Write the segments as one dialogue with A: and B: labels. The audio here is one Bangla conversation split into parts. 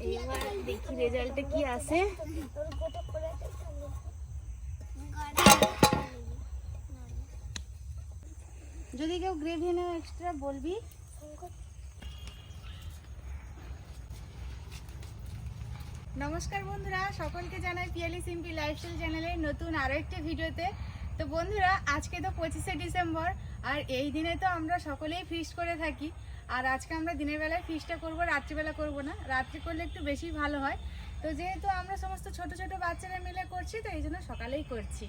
A: যদি কেউ গ্রেভি নেও এক্সট্রা বলবি। নমস্কার বন্ধুরা, সকলকে জানাই পিয়ালি সিম্পি লাইফস্টাইল চ্যানেলের নতুন আরও একটি ভিডিওতে। তো বন্ধুরা, আজকে তো পঁচিশে ডিসেম্বর, আর এই দিনে তো আমরা সকলেই ফিস্ট করে থাকি। আর আজকে আমরা দিনের বেলায় ফিস্টটা করব, রাত্রিবেলা করব না। রাত্রি করলে একটু বেশি ভালো হয়। তো যেহেতু আমরা সমস্ত ছোট ছোট বাচ্চারা মিলে করছি, তো এই জন্য সকালেই করছি।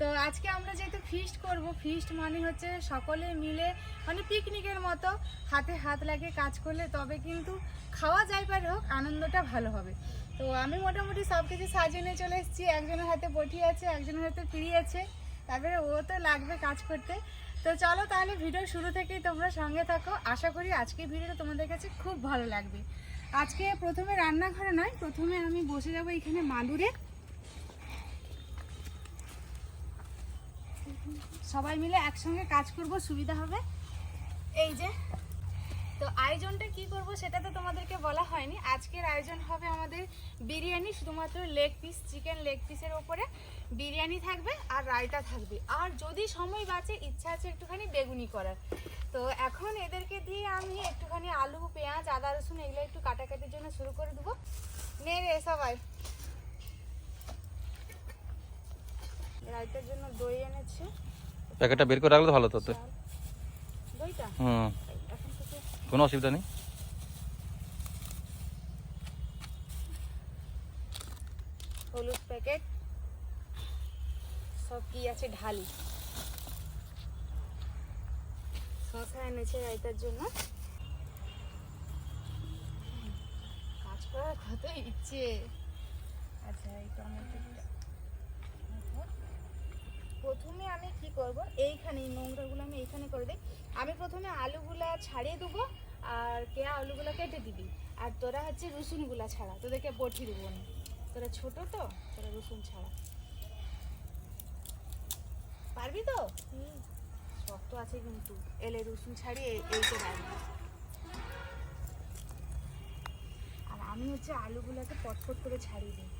A: তো আজকে আমরা যেহেতু ফিস্ট করব ফিস্ট মানে হচ্ছে সকলে মিলে মানে পিকনিকের মতো হাতে হাত লাগিয়ে কাজ করলে তবে কিন্তু খাওয়া যায় পারে হোক, আনন্দটা ভালো হবে। তো আমি মোটামুটি সব কিছু সাজিয়ে নিয়ে চলে এসেছি। একজনের হাতে বটি আছে, একজনের হাতে পিড়ি আছে। তারপরে ও তো লাগবে কাজ করতে। তো চলো তাহলে ভিডিও শুরু থেকেই তোমরা সঙ্গে থাকো। আশা করি আজকে ভিডিওটা তোমাদের কাছে খুব ভালো লাগবে। আজকে প্রথমে রান্নাঘরে নয়, প্রথমে আমি বসে যাব এখানে মাদুরে। সবাই মিলে একসঙ্গে কাজ করব, সুবিধা হবে। এই যে, তো আয়োজনটা কি করব সেটা তো তোমাদেরকে বলা হয়নি। আজকের আয়োজন হবে আমাদের বিরিয়ানি, শুধুমাত্র লেগ পিস চিকেন লেগ পিসের ওপরে। বিরিয়ানি থাকবে আর রায়তা থাকবে। আর যদি সময় বাঁচে ইচ্ছা আছে একটুখানি বেগুনি করার। তো এখন এদেরকে দিয়ে আমি একটুখানি আলু পেঁয়াজ আদা রসুন এগুলো একটু কাটাকাটির জন্য শুরু করে দেবো। নে রে সবাই। রায়তার জন্য দই এনেছে।
B: প্যাকেটটা বের করে রাখলে ভালো তো তো।
A: দইটা?
B: হুম। কোনো অসুবিধা নেই
A: হলুদ প্যাকেট সব কি আছে ঢালি। শশা এনেছে রাইতার জন্য। কাজ করার কত ইচ্ছে। আচ্ছা এই টমেটোটা। প্রথমে আমি কি করব? এইখানে নোংরাগুলো আমি এইখানে করে দিই। আমি প্রথমে আলুগুলা ছাড়িয়ে দেবো আর কেয়া আলুগুলো কেটে দিবি? আর তোরা হচ্ছে রসুনগুলা ছাড়া। তোদেরকে বটি দেবো না তোরা ছোট তো, তোরা রসুন ছাড়া। পারবি তো? শক্ত আছে কিন্তু। এলে রসুন ছাড়িয়ে এই- তো রাখবি আর আমি হচ্ছে আলুগুলোকে পটপট করে ছাড়িয়ে দিই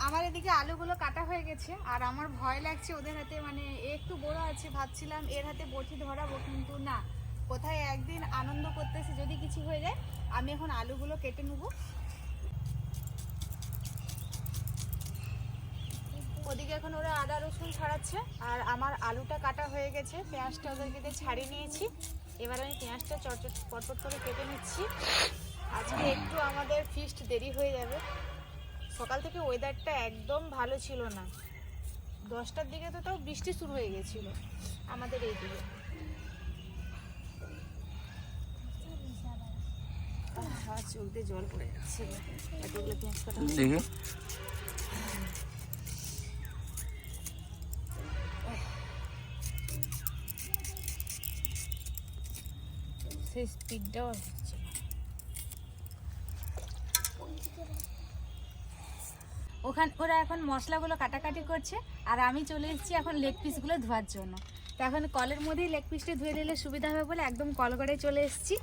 A: আমার এদিকে আলুগুলো কাটা হয়ে গেছে, আর আমার ভয় লাগছে ওদের হাতে মানে একটু বড় আছে, ভাবছিলাম এর হাতে বটি ধরাবো, কিন্তু না। কোথায় একদিন আনন্দ করতেছি যদি কিছু হয়ে যায়, আমি এখন আলুগুলো কেটে নেব। ওদিকে এখন ওরা আদা, রসুন ছাড়াচ্ছে, আর আমার আলুটা কাটা হয়ে গেছে, পেঁয়াজটা ওদেরকে ছাড়িয়ে নিয়েছি। এবার আমি পেঁয়াজটা চটচট, পটপট করে কেটে নিচ্ছি। আজকে একটু আমাদের ফিস্ট দেরি হয়ে যাবে। সকাল থেকে ওয়েদারটা একদম ভালো ছিল না। দশটার দিকে তো তাও বৃষ্টি শুরু হয়ে গেছিল আমাদের এই দিকে চোখ দিয়ে জল পড়ে যাচ্ছে। এতগুলো পেঁয়াজ কাটা সেই স্পিডটাও হচ্ছে না। ওখান ওরা এখন মশলাগুলো কাটাকাটি করছে, আর আমি চলে এসেছি এখন লেগ পিসগুলো ধোয়ার জন্য। তো এখন কলের মধ্যেই লেগ পিসটি ধুয়ে দিলে সুবিধা হবে বলে একদম কল করে চলে এসেছি।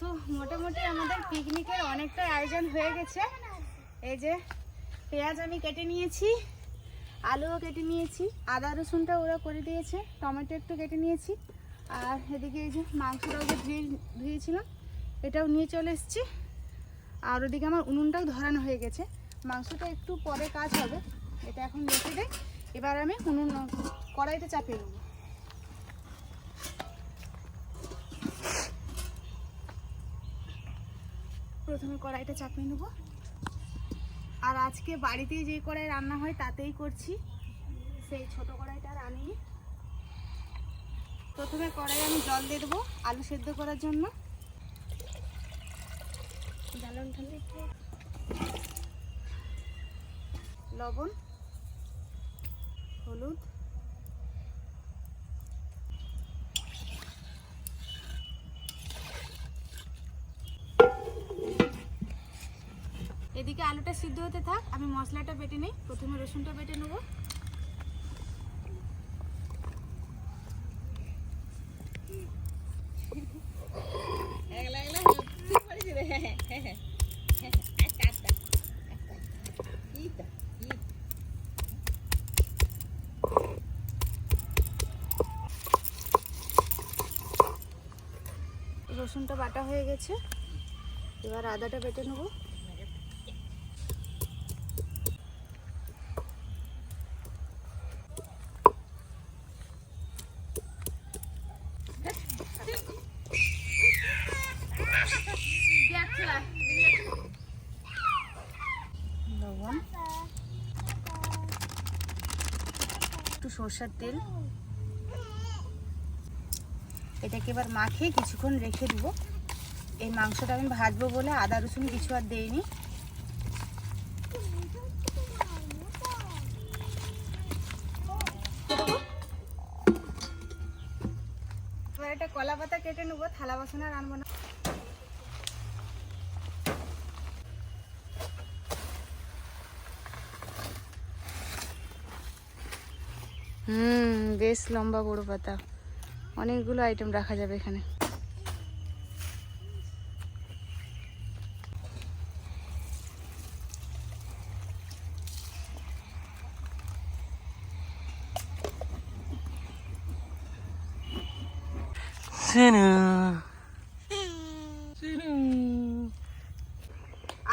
A: তো মোটামুটি আমাদের পিকনিকের অনেকটা আয়োজন হয়ে গেছে। এই যে পেঁয়াজ আমি কেটে নিয়েছি। আলুও কেটে নিয়েছি, আদা রসুনটা ওরা করে দিয়েছে, টমেটো একটু কেটে নিয়েছি, আর এদিকে এই যে মাংসটাও যে ধুয়ে ধুয়েছিলাম, এটাও নিয়ে চলে এসেছি, আর ওদিকে আমার উনুনটাও ধরানো হয়ে গেছে, মাংসটা একটু পরে কাজ হবে, এটা এখন রেখে দেয় এবার আমি উনুন কড়াইতে চাপিয়ে দেবো। প্রথমে কড়াইটা চাপিয়ে নেব। আর আজকে বাড়িতে যে কড়াই রান্না হয় তাতেই করছি। সেই ছোট কড়াইটা আনিনি প্রথমে কড়াই আমি জল দিয়ে দেবো আলু সেদ্ধ করার জন্য। লবণ, হলুদ এদিকে আলুটা সিদ্ধ হতে থাক। আমি মশলাটা বেটে নিই। প্রথমে রসুনটা বেটে নেব। রসুনটা বাটা হয়ে গেছে। এবার আদাটা বেটে নেব। একটু সর্ষের তেল। এটাকে এবার মাখিয়ে কিছুক্ষণ রেখে দিব। এই মাংসটা আমি ভাজবো বলে আদা, রসুন কিছু আর দেইনি। এবার কলা পাতা কেটে নেব, থালা বাসন আর না। হুম বেশ লম্বা বড় পাতা। অনেকগুলো আইটেম রাখা যাবে এখানে।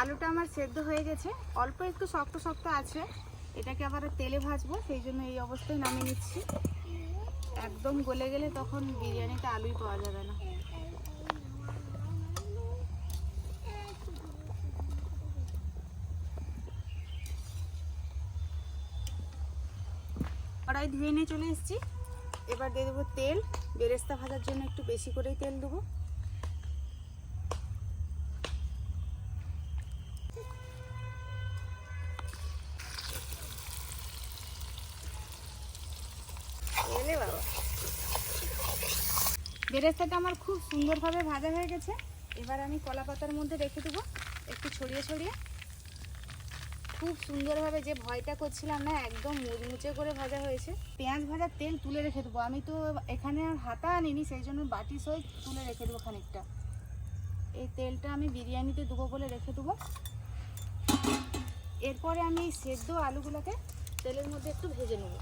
A: আলুটা আমার সেদ্ধ হয়ে গেছে। অল্প একটু শক্ত শক্ত আছে। এটাকে আবার তেলে ভাজবো সেই জন্য এই অবস্থায় নামিয়ে নিচ্ছি। একদম গলে গেলে তখন বিরিয়ানিতে আলুই পাওয়া যাবে না। কড়াই ধুয়ে নিয়ে চলে এসেছি। এবার দিয়ে দেবো তেল। বেরেস্তা ভাজার জন্য একটু বেশি করেই তেল দেবো এলে বাবা বেরেস্তাটা আমার খুব সুন্দরভাবে ভাজা হয়ে গেছে। এবার আমি কলা পাতার মধ্যে রেখে দেবো একটু ছড়িয়ে ছড়িয়ে। খুব সুন্দরভাবে যে ভয়টা করছিলাম না, একদম মুচমুচে করে ভাজা হয়েছে। পেঁয়াজ ভাজার তেল তুলে রেখে দেবো। আমি তো এখানে আর হাতা আনিনি, সেই জন্য বাটি সই তুলে রেখে দেবো খানিকটা। এই তেলটা আমি বিরিয়ানিতে দেবো বলে রেখে দেবো। এরপরে আমি সেদ্ধ আলুগুলোকে তেলের মধ্যে একটু ভেজে নেব।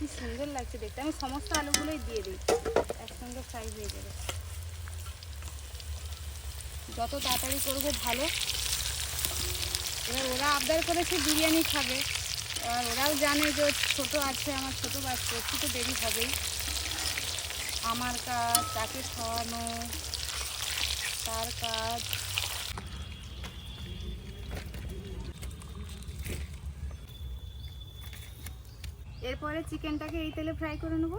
A: কি সুন্দর লাগছে দেখতে। আমি সমস্ত আলুগুলোই দিয়ে দিই। একসঙ্গে ফ্রাই হয়ে যাবে। যত তাড়াতাড়ি করব, ভালো। এবার ওরা আবদার করেছে বিরিয়ানি খাবে। আর ওরাও জানে যে ছোট আছে, আমার ছোট বাচ্চা, একটু তো দেরি হবেই। আমার কাজ, তাকে খাওয়ানো, তার কাজ। এরপরে চিকেনটাকে এই তেলে ফ্রাই করে নেব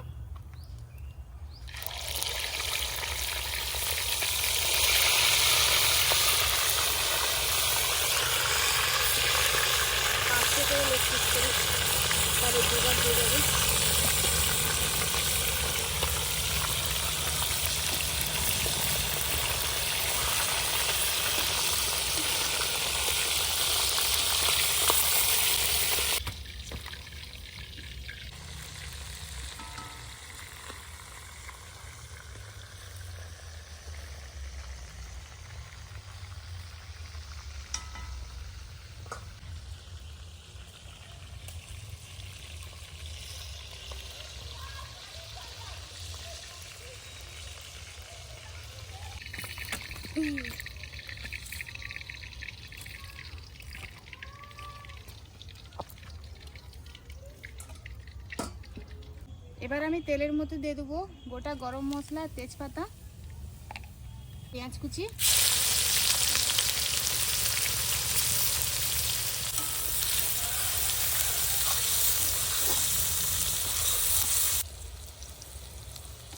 A: পাঁচশো করে লেগ পিস করে তার দুবার দিয়ে দেবে এবার আমি তেলের মধ্যে দিয়ে দেবো গোটা গরম মশলা তেজপাতা পেঁয়াজ কুচি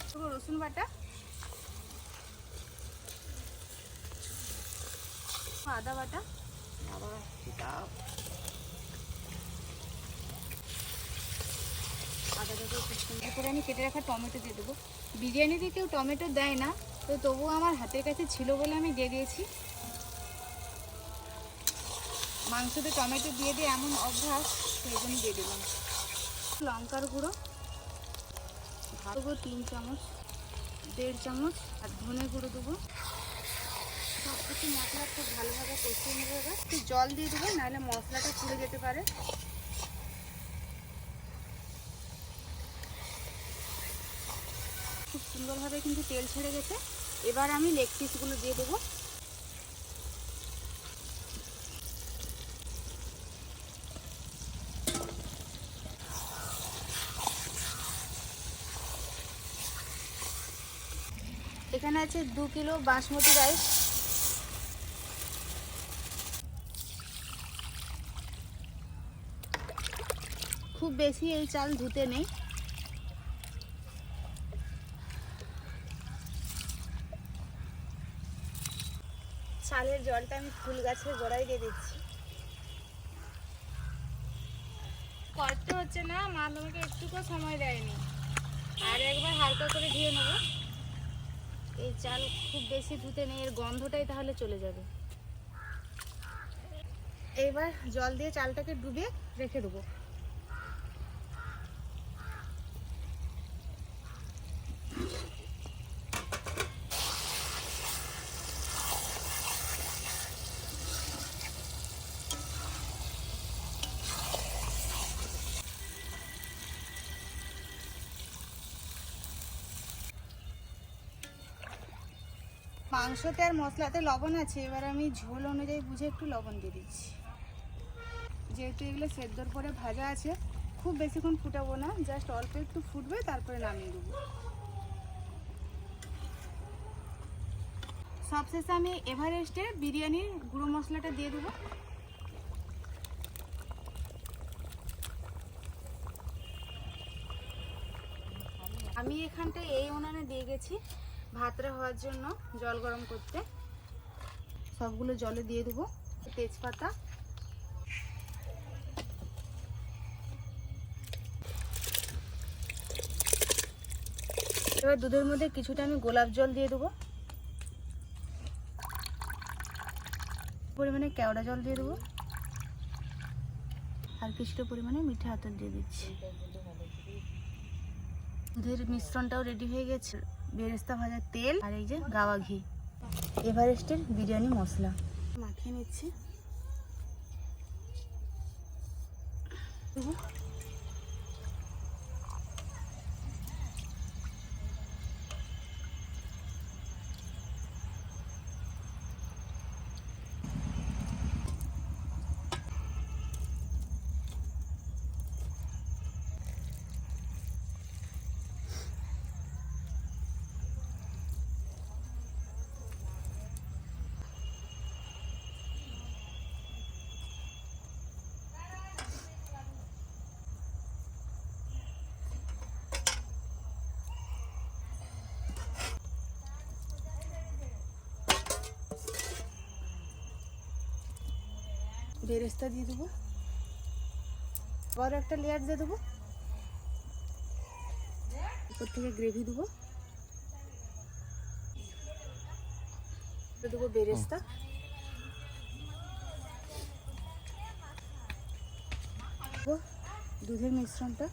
A: দেবো রসুন বাটা আদা বাটা, আবার এটা আদাটাকে খুব সুন্দর করে আমি কেটে রাখা টমেটো দিয়ে দেবো। বিরিয়ানিতে কেউ টমেটো দেয় না, তো তবুও আমার হাতের কাছে ছিল বলে আমি দিয়ে দিয়েছি। মাংসতে টমেটো দিয়ে দিয়ে এমন অভ্যাস, সেই জন্য দিয়ে দিলাম। লঙ্কার গুঁড়ো ভাত দেবো তিন চামচ, দেড় চামচ, আর ধনে গুঁড়ো দেবো। সব কিছু মশলা খুব ভালোভাবে কষিয়ে নেব এবার। একটু জল দিয়ে দেবো, নাহলে মশলাটা পুড়ে যেতে পারে। খুব সুন্দরভাবে কিন্তু তেল ছেড়ে গেছে। এবার আমি লেগ পিসগুলো দিয়ে দেবো। এখানে আছে দু কিলো বাসমতি রাইস। বেশি এই চাল ধুতে নেই। চালের জলটা আমি ফুল গাছের গোড়ায় দিয়ে দিচ্ছি। কষ্ট হচ্ছে না মা তোমাকে একটুকু সময় দেয়নি। আর একবার হালকা করে ধুয়ে নেব। এই চাল খুব বেশি ধুতে নেই এর গন্ধটাই তাহলে চলে যাবে। এইবার জল দিয়ে চালটাকে ডুবে রেখে দেবো। মাংসতে আর মশলাতে লবণ আছে, এবার আমি ঝোল অনুযায়ী বুঝে একটু লবণ দিয়ে দিচ্ছি। যেহেতু এগুলো সেদ্ধর পরে ভাজা আছে, খুব বেশিক্ষণ ফুটাবো না জাস্ট অল্প একটু ফুটবে, তারপরে নামিয়ে দেবো। সবশেষে আমি এভারেস্টের বিরিয়ানির গুঁড়ো মশলাটা দিয়ে দেবো। আমি এখানটায় এই উনানে দিয়ে গেছি। ভাতটা হওয়ার জন্য জল গরম করতে সবগুলো জলে দিয়ে দেবো তেজপাতা। এবার দুধের মধ্যে কিছুটা আমি গোলাপ জল দিয়ে দেবো। পরিমাণে কেওড়া জল দিয়ে দেবো। আর কিছুটা পরিমাণে মিঠা আতর দিয়ে দিচ্ছি। দুধের মিশ্রণটাও রেডি হয়ে গেছে। বেরেস্তা ভাজার তেল আর এই যে গাওয়া ঘি। এভারেস্টের বিরিয়ানি মশলা। মাখিয়ে নিচ্ছি। বেরেস্তা দিয়ে দেবো। বড় একটা লেয়ার দিয়ে দেবো। উপর থেকে গ্রেভি দেবো। দেবো বেরেস্তা। দুধের মিশ্রণটা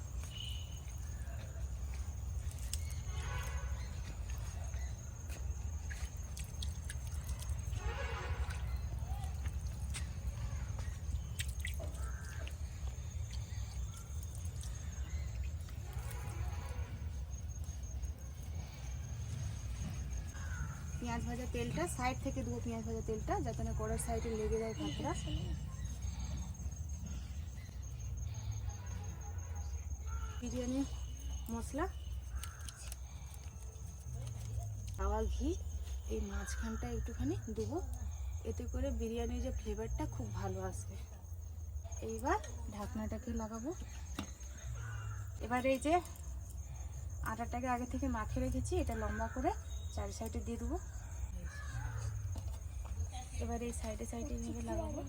A: পেঁয়াজ ভাজা তেলটা, সাইড থেকে দেবো পেঁয়াজ ভাজা তেলটা, যাতে না কড়ার সাইডে লেগে যায় ভাতটা। বিরিয়ানি, মশলা খাওয়া ঘি, এই মাঝখানটা একটুখানি দেবো। এতে করে বিরিয়ানির যে ফ্লেভারটা খুব ভালো আসবে। এইবার ঢাকনাটাকে লাগাবো। এবার এই যে আটাটাকে আগে থেকে মাখে রেখেছি, এটা লম্বা করে চারি সাইডে দিয়ে দেবো। এবার এই সাইডে সাইডে এইভাবে লাগাবো।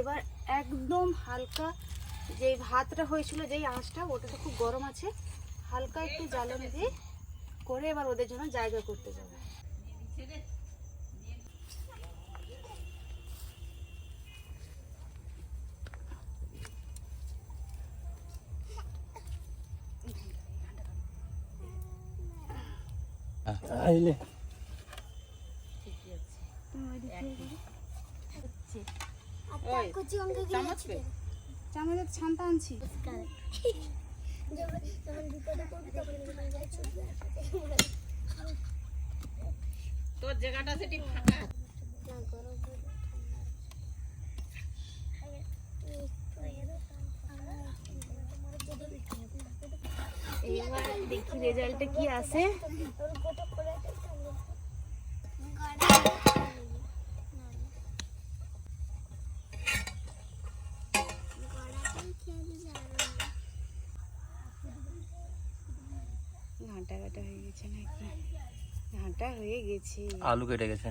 A: এবার একদম হালকা যে ভাতটা হয়েছিল যেই আঁচটা ওটা তো খুব গরম আছে হালকা একটু জ্বালানি দিয়ে করে এবার ওদের জন্য জায়গা করতে যাবে।
B: আইলে
A: তুমি ওইদিক থেকে করো। হচ্ছে।
C: অঙ্কে গিয়েছে
A: চামচের ছানটা আনছি।
D: তোর জায়গাটা সেটি ফাঁকা।
A: এবার দেখি রেজাল্টে কি আসে। ঘাঁটা ঘাঁটা হয়ে গেছে নাকি? ঘাঁটা হয়ে গেছে।
B: আলু কেটে গেছে।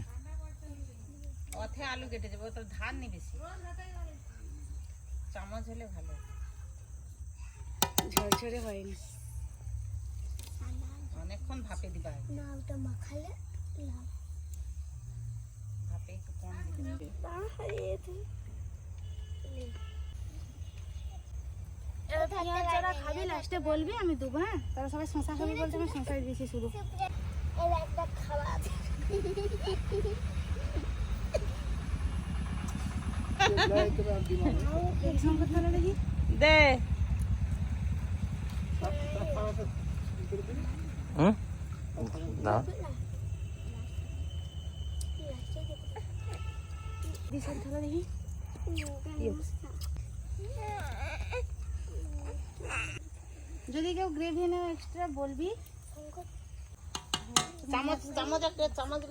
D: অথে আলু কেটে যাবে তো ধান নি বেশি। চামচ হলে ভালো।
A: ঝরঝরে হয়নি
D: অনেকক্ষণ ভাপে দিবা।
C: না ওটা মাখালে
D: ভাপে একটু কম দিবে।
A: পেঁয়াজ যারা খাবি লাস্টে বলবি আমি দেবো হ্যাঁ? তারা সবাই শশা খাবি বলছে আমি শশাই দিয়েছি দেখি
D: দে।
B: হুম? দাও
A: গ্রেভি নেও এক্সট্রা বলবি?
D: চামচ চামচ একটা চামচ